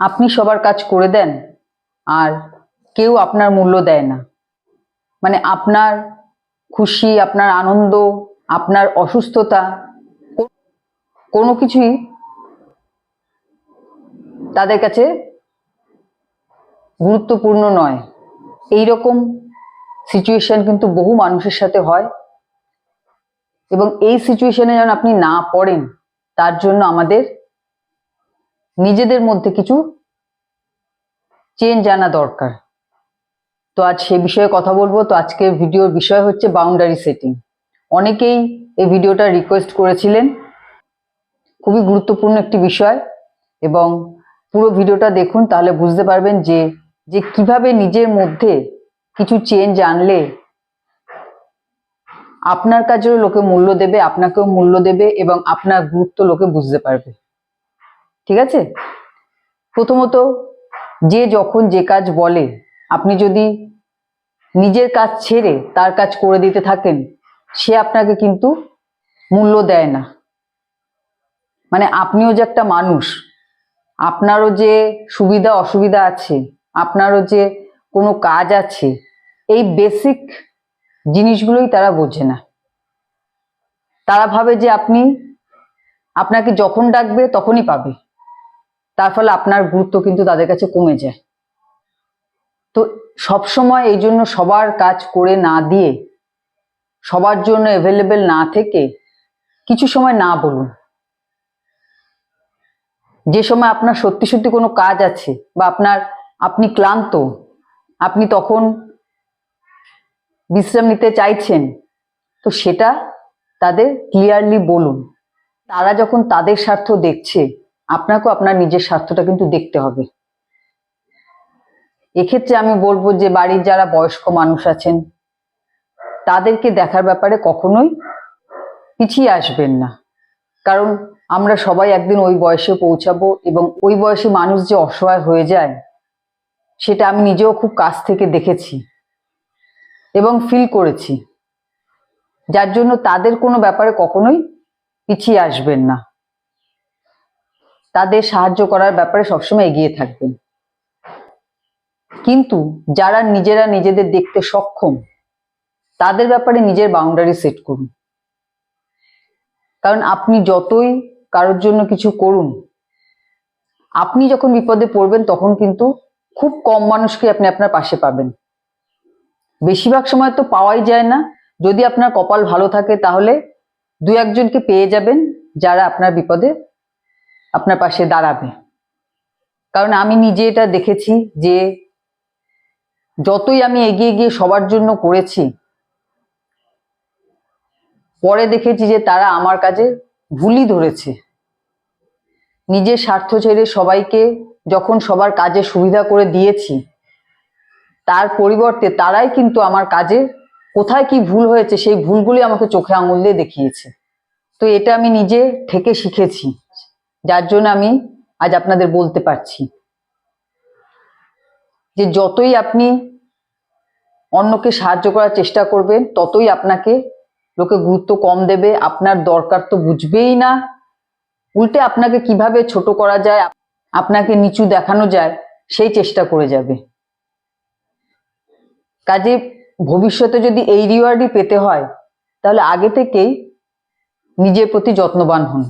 আপনি সবার কাজ করে দেন আর কেউ আপনার মূল্য দেয় না। মানে আপনার খুশি, আপনার আনন্দ, আপনার অসুস্থতা, কোনো কিছুই তাদের কাছে গুরুত্বপূর্ণ নয়। এই রকম সিচুয়েশন কিন্তু বহু মানুষের সাথে হয় এবং এই সিচুয়েশনে যেন আপনি না পড়েন, তার জন্য আমাদের নিজেদের মধ্যে কিছু চেঞ্জ আনা দরকার। তো আজ সে বিষয়ে কথা বলব। তো আজকের ভিডিওর বিষয় হচ্ছে বাউন্ডারি সেটিং অনেকেই এই ভিডিওটা রিকোয়েস্ট করেছিলেন। খুবই গুরুত্বপূর্ণ একটি বিষয় এবং পুরো ভিডিওটা দেখুন, তাহলে বুঝতে পারবেন যে যে কীভাবে নিজের মধ্যে কিছু চেঞ্জ আনলে আপনার কাজেরও লোকে মূল্য দেবে, আপনাকেও মূল্য দেবে এবং আপনার গুরুত্ব লোকে বুঝতে পারবে। ঠিক আছে? প্রথমত, যে যখন যে কাজ বলে, আপনি যদি নিজের কাজ ছেড়ে তার কাজ করে দিতে থাকেন, সে আপনাকে কিন্তু মূল্য দেয় না। মানে আপনিও যে একটা মানুষ, আপনারও যে সুবিধা অসুবিধা আছে, আপনারও যে কোনো কাজ আছে, এই বেসিক জিনিসগুলোই তারা বোঝে না। তারা ভাবে যে আপনি, আপনাকে যখন ডাকবে তখনই পাবে। তার ফলে আপনার গুরুত্ব কিন্তু তাদের কাছে কমে যায়। তো সবসময় এই জন্য সবার কাজ করে না দিয়ে, সবার জন্য অ্যাভেলেবেল না থেকে কিছু সময় না বলুন। যে সময় আপনার সত্যি সত্যি কোনো কাজ আছে বা আপনার, আপনি ক্লান্ত, আপনি তখন বিশ্রাম নিতে চাইছেন, তো সেটা তাদের ক্লিয়ারলি বলুন। তারা যখন তাদের স্বার্থ দেখছে আপনাকেও আপনার নিজের স্বার্থটা কিন্তু দেখতে হবে। এক্ষেত্রে আমি বলব যে বাড়ির যারা বয়স্ক মানুষ আছেন, তাদেরকে দেখার ব্যাপারে কখনোই পিছিয়ে আসবেন না। কারণ আমরা সবাই একদিন ওই বয়সে পৌঁছাবো এবং ওই বয়সে মানুষ যে অসহায় হয়ে যায়, সেটা আমি নিজেও খুব কাছ থেকে দেখেছি এবং ফিল করেছি। যার জন্য তাদের কোনো ব্যাপারে কখনোই পিছিয়ে আসবেন না। তাদের সাহায্য করার ব্যাপারে সবসময় এগিয়ে থাকবেন। কিন্তু যারা নিজেরা নিজেদের দেখতে সক্ষম, তাদের ব্যাপারে নিজের বাউন্ডারি সেট করুন। কারণ আপনি যতই কারোর জন্য কিছু করুন, আপনি যখন বিপদে পড়বেন, তখন কিন্তু খুব কম মানুষকে আপনি আপনার পাশে পাবেন। বেশিরভাগ সময় তো পাওয়াই যায় না। যদি আপনার কপাল ভালো থাকে, তাহলে দু একজনকে পেয়ে যাবেন যারা আপনার বিপদে আপনার পাশে দাঁড়াবে। কারণ আমি নিজে এটা দেখেছি যে যতই আমি এগিয়ে গিয়ে সবার জন্য করেছি, পরে দেখেছি যে তারা আমার কাজে ভুলই ধরেছে। নিজের স্বার্থ ছেড়ে সবাইকে যখন সবার কাজে সুবিধা করে দিয়েছি, তার পরিবর্তে তারাই কিন্তু আমার কাজে কোথায় কি ভুল হয়েছে সেই ভুলগুলি আমাকে চোখে আঙুল দিয়ে দেখিয়েছে। তো এটা আমি নিজে থেকে শিখেছি। যার জন্য আমি আজ আপনাদের বলতে পারছি যে যতই আপনি অন্যকে সাহায্য করার চেষ্টা করবেন, ততই আপনাকে লোকে গুরুত্ব কম দেবে, আপনার দরকার তো বুঝবেই না। উল্টে আপনাকে কীভাবে ছোট করা যায়, আপনাকে নিচু দেখানো যায়, সেই চেষ্টা করে যাবে। কাজে ভবিষ্যতে যদি এই রিওয়ার্ডই পেতে হয়, তাহলে আগে থেকেই নিজের প্রতি যত্নবান হন।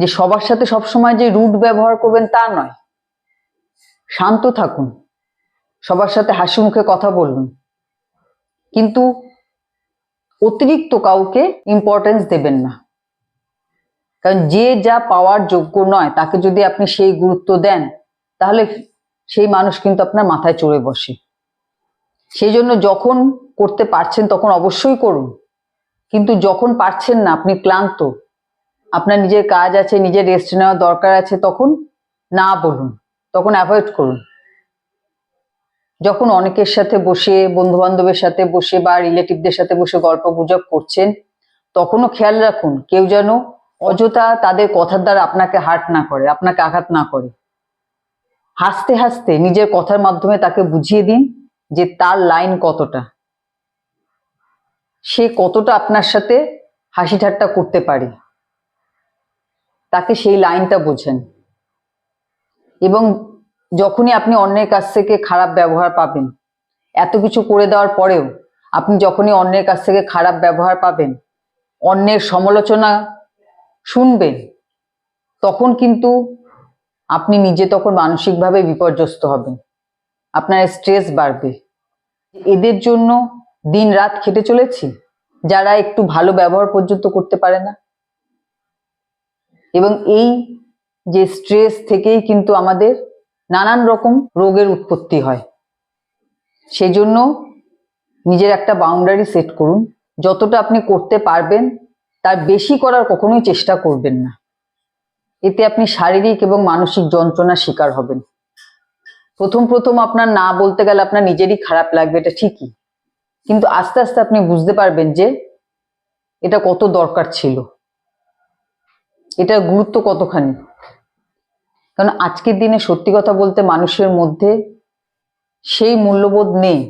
যে সবার সাথে সবসময় যে রুট ব্যবহার করবেন তা নয়। শান্ত থাকুন। সবার সাথে হাসি মুখে কথা বলুন। কিন্তু অতিরিক্ত কাউকে ইম্পর্টেন্স দেবেন না। কারণ যে যা পাওয়ার যোগ্য নয়, তাকে যদি আপনি সেই গুরুত্ব দেন, তাহলে সেই মানুষ কিন্তু আপনার মাথায় চড়ে বসে। সেই জন্য যখন করতে পারছেন, তখন অবশ্যই করুন। কিন্তু যখন পারছেন না, আপনি ক্লান্ত আপনার নিজের কাজ আছে, নিজের রেস্ট নেওয়ার দরকার আছে, তখন না বলুন, তখন অ্যাভয়েড করুন। যখন অনেকের সাথে বসে বন্ধু বান্ধবের সাথে বসে বা রিলেটিভদের সাথে বসে গল্প গুজব করছেন, তখনও খেয়াল রাখুন, কেউ যেন অযথা তাদের কথার দ্বারা আপনাকে হার্ট না করে, আপনাকে আঘাত না করে। হাসতে হাসতে নিজের কথার মাধ্যমে তাকে বুঝিয়ে দিন যে তার লাইন কতটা। সে কতটা আপনার সাথে হাসি ঠাট্টা করতে পারে। তাকে সেই লাইনটা বোঝেন। এবং যখনই আপনি অন্যের কাছ থেকে খারাপ ব্যবহার পাবেন, এত কিছু করে দেওয়ার পরেও আপনি যখনই অন্যের কাছ থেকে খারাপ ব্যবহার পাবেন, অন্যের সমালোচনা শুনবেন, তখন কিন্তু আপনি নিজে তখন মানসিকভাবে বিপর্যস্ত হবেন। আপনার স্ট্রেস বাড়বে। এদের জন্য দিন রাত খেটে চলেছি? যারা একটু ভালো ব্যবহার পর্যন্ত করতে পারে না? এবং এই যে স্ট্রেস থেকেই কিন্তু আমাদের নানান রকম রোগের উৎপত্তি হয়। সেই জন্য নিজের একটা বাউন্ডারি সেট করুন। যতটা আপনি করতে পারবেন, তার বেশি করার কখনোই চেষ্টা করবেন না। এতে আপনি শারীরিক এবং মানসিক যন্ত্রণার শিকার হবেন। প্রথম প্রথম আপনার না বলতে গেলে আপনার নিজেরই খারাপ লাগবে, এটা ঠিকই। কিন্তু আস্তে আস্তে আপনি বুঝতে পারবেন যে এটা কত দরকার ছিল। এটার গুরুত্ব কতখানি? কারণ আজকের দিনে সত্যি কথা বলতে মানুষের মধ্যে সেই মূল্যবোধ নেই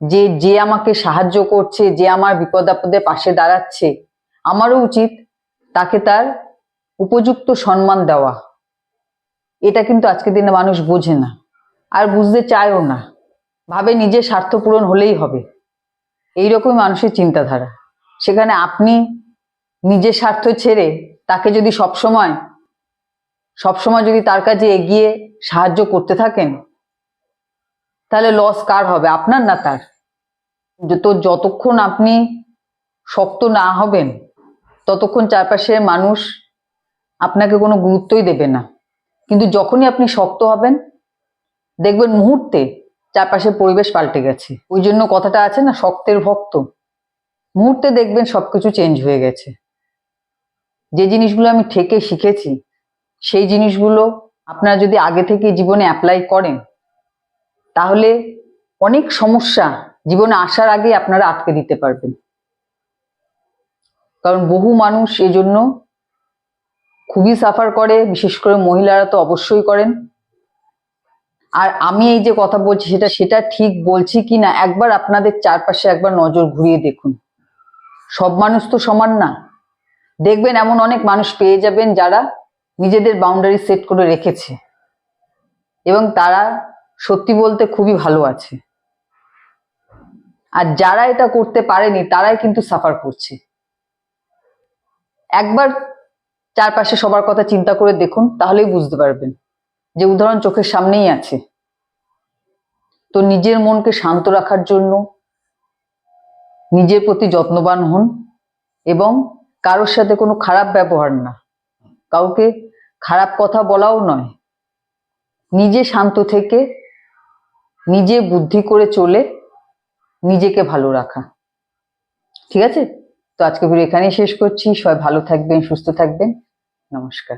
যে যে আমাকে সাহায্য করছে, যে আমার বিপদ আপদে পাশে দাঁড়াচ্ছে, আমারও উচিত তাকে তার উপযুক্ত সম্মান দেওয়া। এটা কিন্তু আজকের দিনে মানুষ বোঝে না, আর বুঝতে চায়ও না। ভাবে নিজের স্বার্থ পূরণ হলেই হবে। এইরকমই মানুষের চিন্তাধারা। সেখানে আপনি নিজের স্বার্থ ছেড়ে তাকে যদি সবসময় সবসময় যদি তার কাছে এগিয়ে সাহায্য করতে থাকেন, তাহলে লস কার হবে? আপনার না তার? তো যতক্ষণ আপনি শক্ত না হবেন, ততক্ষণ চারপাশের মানুষ আপনাকে কোনো গুরুত্বই দেবে না। কিন্তু যখনই আপনি শক্ত হবেন, দেখবেন মুহূর্তে চারপাশের পরিবেশ পাল্টে গেছে। ওই জন্য কথাটা আছে না, শক্তের ভক্ত। মুহূর্তে দেখবেন সবকিছু চেঞ্জ হয়ে গেছে। যে জিনিসগুলো আমি ঠেকে শিখেছি, সেই জিনিসগুলো আপনারা যদি আগে থেকে জীবনে অ্যাপ্লাই করেন, তাহলে অনেক সমস্যা জীবনে আসার আগে আপনারা আটকে দিতে পারবেন। কারণ বহু মানুষ এই জন্য খুবই সাফার করে, বিশেষ করে মহিলারা তো অবশ্যই করেন। আর আমি এই যে কথা বলছি, সেটা সেটা ঠিক বলছি কি না একবার আপনাদের চারপাশে একবার নজর ঘুরিয়ে দেখুন। সব মানুষ তো সমান না। দেখবেন এমন অনেক মানুষ পেয়ে যাবেন যারা নিজেদের বাউন্ডারি সেট করে রেখেছে। এবং তারা সত্যি বলতে খুবই ভালো আছে। আর যারা এটা করতে পারেনি, তারাই কিন্তু সাফার করছে। একবার চারপাশে সবার কথা চিন্তা করে দেখুন, তাহলেই বুঝতে পারবেন যে উদাহরণ চোখের সামনেই আছে। তো নিজের মনকে শান্ত রাখার জন্য নিজের প্রতি যত্নবান হন এবং কারোর সাথে কোনো খারাপ ব্যবহার না। কাউকে খারাপ কথা বলাও নয়। নিজে শান্ত থেকে, নিজে বুদ্ধি করে চলে, নিজেকে ভালো রাখা। ঠিক আছে? তো আজকে ভিডিও এখানেই শেষ করছি। সবাই ভালো থাকবেন, সুস্থ থাকবেন। নমস্কার।